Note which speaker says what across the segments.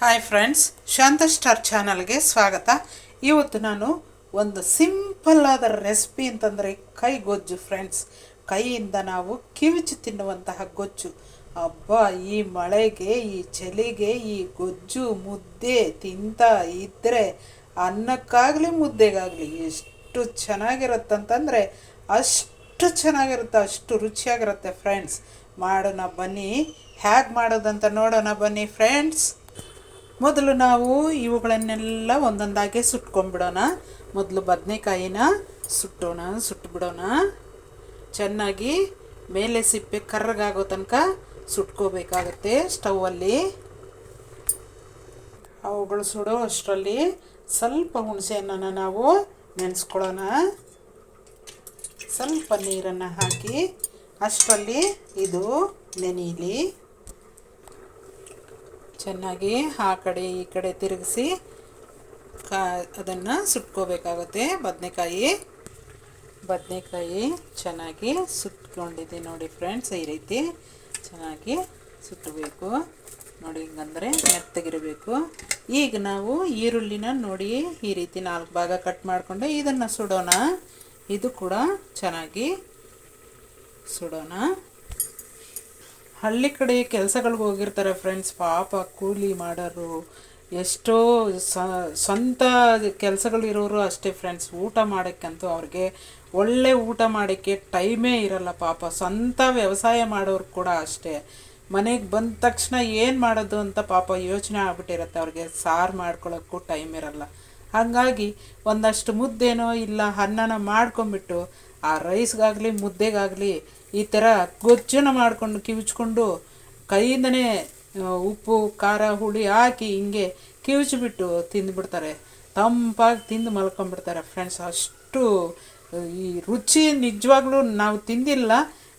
Speaker 1: Hi friends ಶಾಂತ star ಚಾನಲ್ಗೆ ಸ್ವಾಗತ. ಇವತ್ತು ನಾನು ಒಂದು ಸಿಂಪಲ್ ಆದ ರೆಸಿಪಿ ಅಂತಂದರೆ ಕೈ ಗೊಜ್ಜು ಫ್ರೆಂಡ್ಸ್ ಕೈಯಿಂದ ನಾವು ಕಿವಿಚು ತಿನ್ನುವಂತಹ ಗೊಜ್ಜು. ಅಬ್ಬಾ, ಈ ಮಳೆಗೆ, ಈ ಚಳಿಗೆ, ಈ ಗೊಜ್ಜು ಮುದ್ದೆ ತಿಂತ ಇದ್ದರೆ ಅನ್ನಕ್ಕಾಗಲಿ ಮುದ್ದೆಗಾಗಲಿ ಎಷ್ಟು ಚೆನ್ನಾಗಿರುತ್ತಂತಂದರೆ ಅಷ್ಟು ಚೆನ್ನಾಗಿರುತ್ತೆ, ಅಷ್ಟು ರುಚಿಯಾಗಿರುತ್ತೆ ಫ್ರೆಂಡ್ಸ್ ಮಾಡೋಣ ಬನ್ನಿ. ಹೇಗೆ ಮಾಡೋದಂತ ನೋಡೋಣ ಬನ್ನಿ ಫ್ರೆಂಡ್ಸ್ ಮೊದಲು ನಾವು ಇವುಗಳನ್ನೆಲ್ಲ ಒಂದೊಂದಾಗೆ ಸುಟ್ಕೊಂಡ್ಬಿಡೋಣ. ಮೊದಲು ಬದನೆಕಾಯಿನ ಸುಟ್ಟೋಣ ಸುಟ್ಟುಬಿಡೋಣ ಚೆನ್ನಾಗಿ ಮೇಲೆ ಸಿಪ್ಪೆ ಕರ್ರಗಾಗೋ ತನಕ ಸುಟ್ಕೋಬೇಕಾಗತ್ತೆ ಸ್ಟೌವಲ್ಲಿ. ಅವುಗಳು ಸುಡೋ ಅಷ್ಟರಲ್ಲಿ ಸ್ವಲ್ಪ ಹುಣಸೆಹಣ್ಣನ್ನು ನಾವು ನೆನೆಸ್ಕೊಳ್ಳೋಣ. ಸ್ವಲ್ಪ ನೀರನ್ನು ಹಾಕಿ ಅಷ್ಟರಲ್ಲಿ ಇದು ನೆನೀಲಿ. ಚೆನ್ನಾಗಿ ಆ ಕಡೆ ಈ ಕಡೆ ತಿರುಗಿಸಿ ಕಾ ಅದನ್ನು ಸುಟ್ಕೋಬೇಕಾಗುತ್ತೆ. ಬದನೆಕಾಯಿ ಬದನೆಕಾಯಿ ಚೆನ್ನಾಗಿ ಸುಟ್ಕೊಂಡಿದೆ ನೋಡಿ ಫ್ರೆಂಡ್ಸ್, ಈ ರೀತಿ ಚೆನ್ನಾಗಿ ಸುಟ್ಟಬೇಕು. ನೋಡಿ ಹಿಂಗಂದರೆ ಮೆತ್ತಗಿರಬೇಕು. ಈಗ ನಾವು ಈರುಳ್ಳಿನ ನೋಡಿ ಈ ರೀತಿ ನಾಲ್ಕು ಭಾಗ ಕಟ್ ಮಾಡಿಕೊಂಡು ಇದನ್ನು ಸುಡೋಣ. ಇದು ಕೂಡ ಚೆನ್ನಾಗಿ ಸುಡೋಣ. ಹಳ್ಳಿ ಕಡೆ ಕೆಲ್ಸಗಳಿಗೆ ಹೋಗಿರ್ತಾರೆ ಫ್ರೆಂಡ್ಸ್ ಪಾಪ ಕೂಲಿ ಮಾಡೋರು. ಎಷ್ಟೋ ಸ್ವಂತ ಕೆಲಸಗಳಿರೋರು ಅಷ್ಟೇ ಫ್ರೆಂಡ್ಸ್ ಊಟ ಮಾಡೋಕ್ಕಂತೂ ಅವ್ರಿಗೆ ಒಳ್ಳೆ ಊಟ ಮಾಡೋಕ್ಕೆ ಟೈಮೇ ಇರಲ್ಲ ಪಾಪ. ಸ್ವಂತ ವ್ಯವಸಾಯ ಮಾಡೋರು ಕೂಡ ಅಷ್ಟೇ. ಮನೆಗೆ ಬಂದ ತಕ್ಷಣ ಏನು ಮಾಡೋದು ಅಂತ ಪಾಪ ಯೋಚನೆ ಆಗ್ಬಿಟ್ಟಿರುತ್ತೆ. ಅವ್ರಿಗೆ ಸಾರು ಮಾಡ್ಕೊಳ್ಳೋಕ್ಕೂ ಟೈಮ್ ಇರಲ್ಲ. ಹಾಗಾಗಿ ಒಂದಷ್ಟು ಮುದ್ದೇನೋ ಇಲ್ಲ, ಅನ್ನನ ಮಾಡ್ಕೊಂಬಿಟ್ಟು ಆ ರೈಸ್ಗಾಗಲಿ, ಮುದ್ದೆಗಾಗಲಿ ಈ ಥರ ಗೊಜ್ಜನ ಮಾಡಿಕೊಂಡು ಕಿವುಚ್ಕೊಂಡು ಕೈಯಿಂದನೇ ಉಪ್ಪು, ಖಾರ, ಹುಳಿ ಹಾಕಿ ಹಿಂಗೆ ಕಿವುಚ್ಬಿಟ್ಟು ತಿಂದುಬಿಡ್ತಾರೆ. ತಂಪಾಗಿ ತಿಂದು ಮಲ್ಕೊಂಡ್ಬಿಡ್ತಾರೆ ಫ್ರೆಂಡ್ಸ್. ಅಷ್ಟು ಈ ರುಚಿ ನಿಜವಾಗ್ಲೂ ನಾವು ತಿಂದಿಲ್ಲ.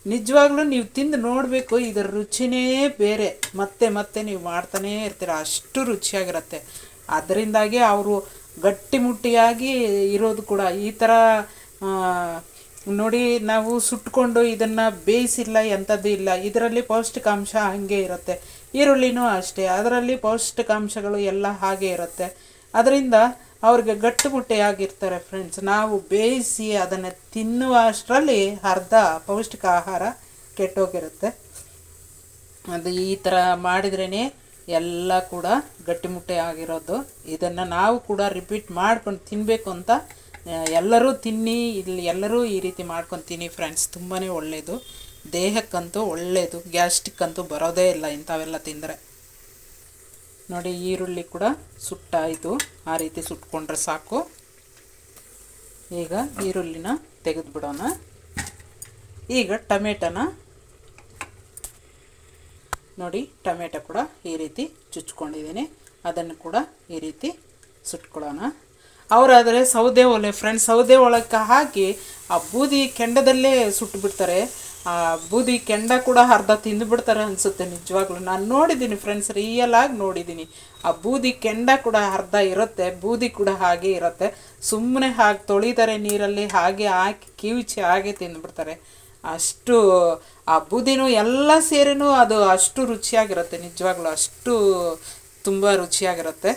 Speaker 1: ನಿಜವಾಗ್ಲೂ ನೀವು ತಿಂದು ನೋಡಬೇಕು, ಇದರ ರುಚಿನೇ ಬೇರೆ. ಮತ್ತೆ ಮತ್ತೆ ನೀವು ಮಾಡ್ತಾನೇ ಇರ್ತೀರ. ಅಷ್ಟು ರುಚಿಯಾಗಿರುತ್ತೆ. ಅದರಿಂದಾಗಿ ಅವರು ಗಟ್ಟಿಮುಟ್ಟಿಯಾಗಿ ಇರೋದು ಕೂಡ ಈ ಥರ ನೋಡಿ, ನಾವು ಸುಟ್ಕೊಂಡು ಇದನ್ನು ಬೇಯಿಸಿಲ್ಲ, ಎಂಥದ್ದು ಇಲ್ಲ. ಇದರಲ್ಲಿ ಪೌಷ್ಟಿಕಾಂಶ ಹಾಗೆ ಇರುತ್ತೆ. ಈರುಳ್ಳಿನೂ ಅಷ್ಟೇ. ಅದರಲ್ಲಿ ಪೌಷ್ಟಿಕಾಂಶಗಳು ಎಲ್ಲ ಹಾಗೆ ಇರುತ್ತೆ. ಅದರಿಂದ ಅವ್ರಿಗೆ ಗಟ್ಟುಮುಟ್ಟೆಯಾಗಿರ್ತಾರೆ ಫ್ರೆಂಡ್ಸ್ ನಾವು ಬೇಯಿಸಿ ಅದನ್ನು ತಿನ್ನುವ ಅಷ್ಟರಲ್ಲಿ ಅರ್ಧ ಪೌಷ್ಟಿಕ ಆಹಾರ ಕೆಟ್ಟೋಗಿರುತ್ತೆ. ಅದು ಈ ಥರ ಮಾಡಿದ್ರೇ ಎಲ್ಲ ಕೂಡ ಗಟ್ಟಿಮುಟ್ಟೆ ಆಗಿರೋದು ಇದನ್ನು ನಾವು ಕೂಡ ರಿಪೀಟ್ ಮಾಡ್ಕೊಂಡು ತಿನ್ನಬೇಕು ಅಂತ ಎಲ್ಲರೂ ತಿನ್ನಿ, ಇಲ್ಲಿ ಎಲ್ಲರೂ ಈ ರೀತಿ ಮಾಡ್ಕೊಂಡು ತಿನ್ನಿ ಫ್ರೆಂಡ್ಸ್ ತುಂಬಾ ಒಳ್ಳೆಯದು ದೇಹಕ್ಕಂತೂ ಒಳ್ಳೆಯದು ಗ್ಯಾಸ್ಟ್ರಿಕ್ ಅಂತೂ ಬರೋದೇ ಇಲ್ಲ ಇಂಥವೆಲ್ಲ ತಿಂದರೆ. ನೋಡಿ, ಈರುಳ್ಳಿ ಕೂಡ ಸುಟ್ಟಾಯಿತು. ಆ ರೀತಿ ಸುಟ್ಕೊಂಡ್ರೆ ಸಾಕು. ಈಗ ಈರುಳ್ಳಿನ ತೆಗೆದುಬಿಡೋಣ. ಈಗ ಟೊಮೆಟೊನ ನೋಡಿ, ಟೊಮೆಟೊ ಕೂಡ ಈ ರೀತಿ ಚುಚ್ಕೊಂಡಿದ್ದೀನಿ. ಅದನ್ನು ಕೂಡ ಈ ರೀತಿ ಸುಟ್ಕೊಳ್ಳೋಣ. ಅವರಾದರೆ ಸೌದೆ ಒಲೆ ಫ್ರೆಂಡ್ಸ್ ಸೌದೆ ಒಳಕ್ಕೆ ಹಾಕಿ ಆ ಬೂದಿ ಕೆಂಡದಲ್ಲೇ ಸುಟ್ಟು ಬಿಡ್ತಾರೆ. ಆ ಬೂದಿ ಕೆಂಡ ಕೂಡ ಅರ್ಧ ತಿಂದು ಬಿಡ್ತಾರೆ ಅನಿಸುತ್ತೆ ನಿಜವಾಗ್ಲೂ. ನಾನು ನೋಡಿದ್ದೀನಿ ಫ್ರೆಂಡ್ಸ್ ರಿಯಲ್ ಆಗಿ ನೋಡಿದ್ದೀನಿ ಆ ಬೂದಿ ಕೆಂಡ ಕೂಡ ಅರ್ಧ ಇರುತ್ತೆ, ಬೂದಿ ಕೂಡ ಹಾಗೆ ಇರುತ್ತೆ. ಸುಮ್ಮನೆ ಹಾಗೆ ತೊಳಿತಾರೆ ನೀರಲ್ಲಿ ಹಾಗೆ ಹಾಕಿ ಕಿವಿಚಿ ಹಾಗೆ ತಿಂದುಬಿಡ್ತಾರೆ ಅಷ್ಟು ಆ ಬೂದಿನೂ ಎಲ್ಲ ಸೇರಿನೂ ಅದು ಅಷ್ಟು ರುಚಿಯಾಗಿರುತ್ತೆ ನಿಜವಾಗ್ಲೂ. ಅಷ್ಟು ತುಂಬ ರುಚಿಯಾಗಿರುತ್ತೆ.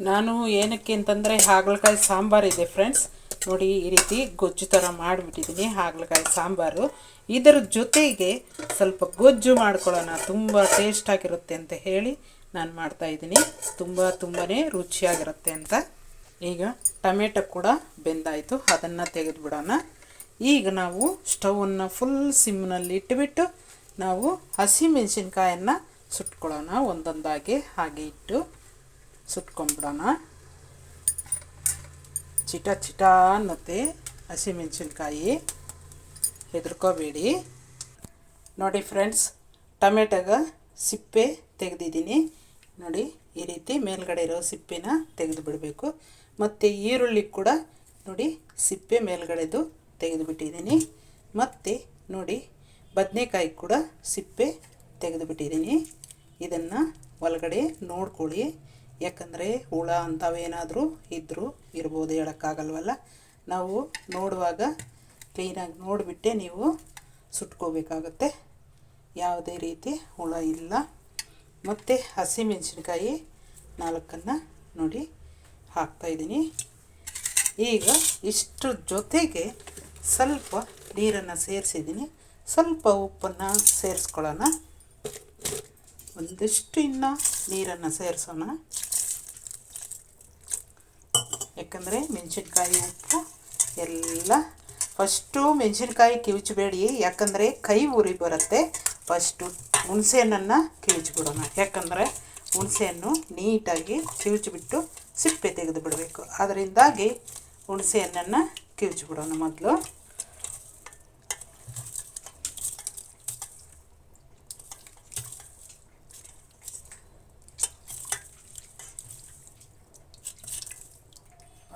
Speaker 1: ನಾನು ಏನಕ್ಕೆ ಅಂತಂದರೆ ಹಾಗಲಕಾಯಿ ಸಾಂಬಾರಿದೆ ಫ್ರೆಂಡ್ಸ್ ನೋಡಿ ಈ ರೀತಿ ಗೊಜ್ಜು ಥರ ಮಾಡಿಬಿಟ್ಟಿದ್ದೀನಿ ಹಾಗಲಕಾಯಿ ಸಾಂಬಾರು. ಇದರ ಜೊತೆಗೆ ಸ್ವಲ್ಪ ಗೊಜ್ಜು ಮಾಡ್ಕೊಳ್ಳೋಣ. ತುಂಬ ಟೇಸ್ಟಾಗಿರುತ್ತೆ ಅಂತ ಹೇಳಿ ನಾನು ಮಾಡ್ತಾಯಿದ್ದೀನಿ ತುಂಬ ತುಂಬಾ ರುಚಿಯಾಗಿರುತ್ತೆ ಅಂತ. ಈಗ ಟೊಮೆಟೊ ಕೂಡ ಬೆಂದಾಯಿತು. ಅದನ್ನು ತೆಗೆದುಬಿಡೋಣ. ಈಗ ನಾವು ಸ್ಟವನ್ನು ಫುಲ್ ಸಿಮ್ನಲ್ಲಿ ಇಟ್ಟುಬಿಟ್ಟು ನಾವು ಹಸಿಮೆಣಸಿನ್ಕಾಯನ್ನು ಸುಟ್ಕೊಳ್ಳೋಣ ಒಂದೊಂದಾಗಿ. ಹಾಗೆ ಇಟ್ಟು ಸುಟ್ಕೊಂಡ್ಬಿಡೋಣ. ಚಿಟ ಚಿಟ ಅನ್ನತ್ತೆ ಹಸಿಮೆಣಸಿನ್ಕಾಯಿ. ಹೆದರ್ಕೋಬೇಡಿ. ನೋಡಿ ಫ್ರೆಂಡ್ಸ್, ಟೊಮೆಟೊಗ ಸಿಪ್ಪೆ ತೆಗೆದಿದ್ದೀನಿ. ನೋಡಿ, ಈ ರೀತಿ ಮೇಲ್ಗಡೆ ಇರೋ ಸಿಪ್ಪೆನ ತೆಗೆದು ಬಿಡಬೇಕು ಮತ್ತು ಈರುಳ್ಳಿ ಕೂಡ ನೋಡಿ ಸಿಪ್ಪೆ ಮೇಲ್ಗಡೆದು ತೆಗೆದುಬಿಟ್ಟಿದ್ದೀನಿ. ಮತ್ತು ನೋಡಿ, ಬದನೆಕಾಯಿ ಕೂಡ ಸಿಪ್ಪೆ ತೆಗೆದುಬಿಟ್ಟಿದ್ದೀನಿ. ಇದನ್ನು ಒಳಗಡೆ ನೋಡ್ಕೊಳ್ಳಿ. ಯಾಕಂದರೆ ಹುಳ ಅಂಥವೇನಾದರೂ ಇದ್ದರೂ ಇರ್ಬೋದು ಹೇಳೋಕ್ಕಾಗಲ್ವಲ್ಲ? ನಾವು ನೋಡುವಾಗ ಕ್ಲೀನಾಗಿ ನೋಡಿಬಿಟ್ಟೆ ನೀವು ಸುಟ್ಕೋಬೇಕಾಗತ್ತೆ. ಯಾವುದೇ ರೀತಿ ಹುಳ ಇಲ್ಲ. ಮತ್ತು ಹಸಿಮೆಣಸಿನ್ಕಾಯಿ ನಾಲ್ಕನ್ನು ನೋಡಿ ಹಾಕ್ತಾಯಿದ್ದೀನಿ ಈಗ ಇಷ್ಟ್ರ ಜೊತೆಗೆ ಸ್ವಲ್ಪ ನೀರನ್ನು ಸೇರಿಸಿದ್ದೀನಿ. ಸ್ವಲ್ಪ ಉಪ್ಪನ್ನು ಸೇರಿಸ್ಕೊಳ್ಳೋಣ. ಒಂದಿಷ್ಟು ಇನ್ನೂ ನೀರನ್ನು ಸೇರಿಸೋಣ. ಯಾಕಂದರೆ ಮೆಣಸಿನ್ಕಾಯಿ, ಉಪ್ಪು ಎಲ್ಲ ಫಸ್ಟು ಮೆಣಸಿನ್ಕಾಯಿ ಕಿವುಚಬೇಡಿ. ಯಾಕಂದರೆ ಕೈ ಉರಿ ಬರುತ್ತೆ. ಫಸ್ಟು ಹುಣಸೆಹಣ್ಣನ್ನು ಕಿವಿಚ್ಬಿಡೋಣ. ಯಾಕಂದರೆ ಹುಣಸೆಹಣ್ಣು ನೀಟಾಗಿ ಕಿವುಚಿಬಿಟ್ಟು ಸಿಪ್ಪೆ ತೆಗೆದು ಬಿಡಬೇಕು ಅದರಿಂದಾಗಿ ಹುಣಸೆಹಣ್ಣನ್ನು ಕಿವುಚ್ಬಿಡೋಣ ಮೊದಲು.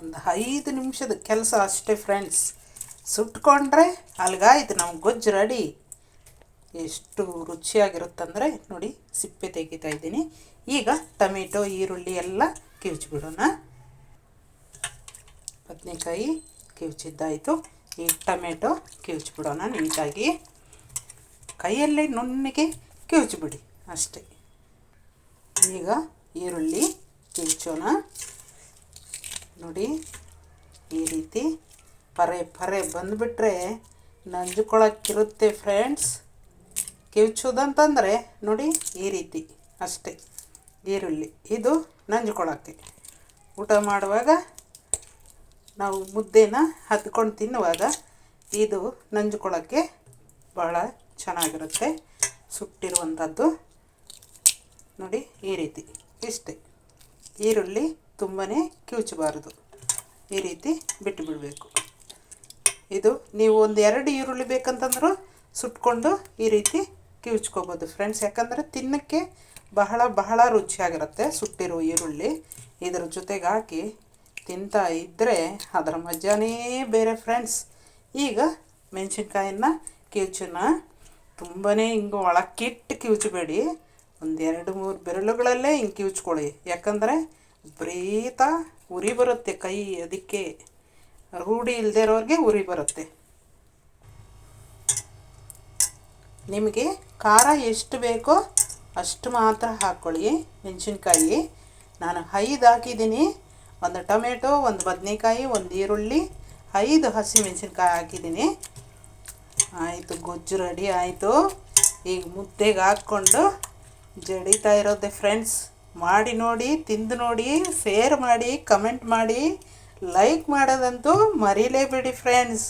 Speaker 1: ಒಂದು ಐದು ನಿಮಿಷದ ಕೆಲಸ ಅಷ್ಟೇ ಫ್ರೆಂಡ್ಸ್ ಸುಟ್ಕೊಂಡ್ರೆ ಅಲ್ಲಿಗಾಯ್ತು ನಮ್ಗೆ ಗೊಜ್ಜು ರೆಡಿ ಎಷ್ಟು ರುಚಿಯಾಗಿರುತ್ತಂದರೆ ನೋಡಿ ಸಿಪ್ಪೆ ತೆಗಿತಾ ಇದ್ದೀನಿ. ಈಗ ಟೊಮೆಟೊ, ಈರುಳ್ಳಿ ಎಲ್ಲ ಕಿವುಚ್ಬಿಡೋಣ. ಬದನೆಕಾಯಿ ಕಿವುಚಿದ್ದಾಯಿತು. ಈಗ ಟೊಮೆಟೊ ಕಿವುಚ್ಬಿಡೋಣ ನೀಟಾಗಿ. ಕೈಯಲ್ಲೇ ನುಣ್ಣಿಗೆ ಕಿವುಚ್ಬಿಡಿ ಅಷ್ಟೇ. ಈಗ ಈರುಳ್ಳಿ ಕಿವುಚೋಣ ನೋಡಿ, ಈ ರೀತಿ ಪರೆ ಪರೆ ಬಂದುಬಿಟ್ರೆ ನಂಜುಕೊಳಕ್ಕಿರುತ್ತೆ ಫ್ರೆಂಡ್ಸ್ ಕಿವುಚೋದಂತಂದರೆ ನೋಡಿ, ಈ ರೀತಿ ಅಷ್ಟೇ, ಈರುಳ್ಳಿ. ಇದು ನಂಜುಕೊಳಕ್ಕೆ. ಊಟ ಮಾಡುವಾಗ ನಾವು ಮುದ್ದೆನ ಹತ್ಕೊಂಡು ತಿನ್ನುವಾಗ ಇದು ನಂಜುಕೊಳಕ್ಕೆ ಭಾಳ ಚೆನ್ನಾಗಿರುತ್ತೆ ಸುಟ್ಟಿರುವಂಥದ್ದು ನೋಡಿ, ಈ ರೀತಿ. ಇಷ್ಟೇ. ಈರುಳ್ಳಿ ತುಂಬಾ ಕಿವುಚಬಾರದು. ಈ ರೀತಿ ಬಿಟ್ಟು ಬಿಡಬೇಕು. ಇದು ನೀವು ಒಂದು ಎರಡು ಈರುಳ್ಳಿ ಬೇಕಂತಂದ್ರೂ ಸುಟ್ಕೊಂಡು ಈ ರೀತಿ ಕಿವುಚ್ಕೋಬೋದು ಫ್ರೆಂಡ್ಸ್. ಯಾಕಂದರೆ ತಿನ್ನಕ್ಕೆ ಬಹಳ ಬಹಳ ರುಚಿಯಾಗಿರುತ್ತೆ ಸುಟ್ಟಿರೋ ಈರುಳ್ಳಿ. ಇದರ ಜೊತೆಗೆ ಹಾಕಿ ತಿಂತಾ ಇದ್ದರೆ ಅದರ ಮಜಾನೇ ಬೇರೆ ಫ್ರೆಂಡ್ಸ್. ಈಗ ಮೆಣಸಿನ್ಕಾಯನ್ನ ಕಿವುಚನ ತುಂಬಾ ಹಿಂಗೆ ಒಳಕ್ಕಿಟ್ಟು ಕಿವುಚಬೇಡಿ. ಒಂದೆರಡು ಮೂರು ಬೆರಳುಗಳಲ್ಲೇ ಹಿಂಗೆ ಕಿವುಚ್ಕೊಳ್ಳಿ. ಯಾಕಂದರೆ ವಿಪರೀತ ಉರಿ ಬರುತ್ತೆ ಕೈ ಅದಕ್ಕೆ. ರೂಢಿ ಇಲ್ಲದೆ ಇರೋರಿಗೆ ಉರಿ ಬರುತ್ತೆ. ನಿಮಗೆ ಖಾರ ಎಷ್ಟು ಬೇಕೋ ಅಷ್ಟು ಮಾತ್ರ ಹಾಕ್ಕೊಳ್ಳಿ ಮೆಣಸಿನ್ಕಾಯಿ ನಾನು ಐದು ಹಾಕಿದ್ದೀನಿ. ಒಂದು ಟೊಮೆಟೊ, ಒಂದು ಬದನೆಕಾಯಿ, ಒಂದು ಈರುಳ್ಳಿ, ಐದು ಹಸಿ ಮೆಣಸಿನ್ಕಾಯಿ ಹಾಕಿದ್ದೀನಿ. ಆಯಿತು, ಗೊಜ್ಜು ರೆಡಿ ಆಯಿತು. ಈಗ ಮುದ್ದೆಗೆ ಹಾಕ್ಕೊಂಡು ಜಡಿತಾ ಇರೋದೆ ಫ್ರೆಂಡ್ಸ್ ಮಾಡಿ ನೋಡಿ, ತಿಂದು ನೋಡಿ ಶೇರ್ ಮಾಡಿ ಕಮೆಂಟ್ ಮಾಡಿ ಲೈಕ್ ಮಾಡೋದಂತೂ ಮರೀಲೇಬೇಡಿ ಫ್ರೆಂಡ್ಸ್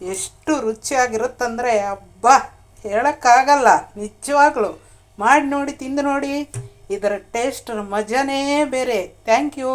Speaker 1: ಎಷ್ಟು ರುಚಿಯಾಗಿರುತ್ತಂದರೆ ಅಬ್ಬಾ, ಹೇಳೋಕ್ಕಾಗಲ್ಲ, ನಿಜವಾಗ್ಲು. ಮಾಡಿ ನೋಡಿ, ತಿಂದು ನೋಡಿ, ಇದರ ಟೇಸ್ಟ್ ಮಜಾನೇ ಬೇರೆ. Thank you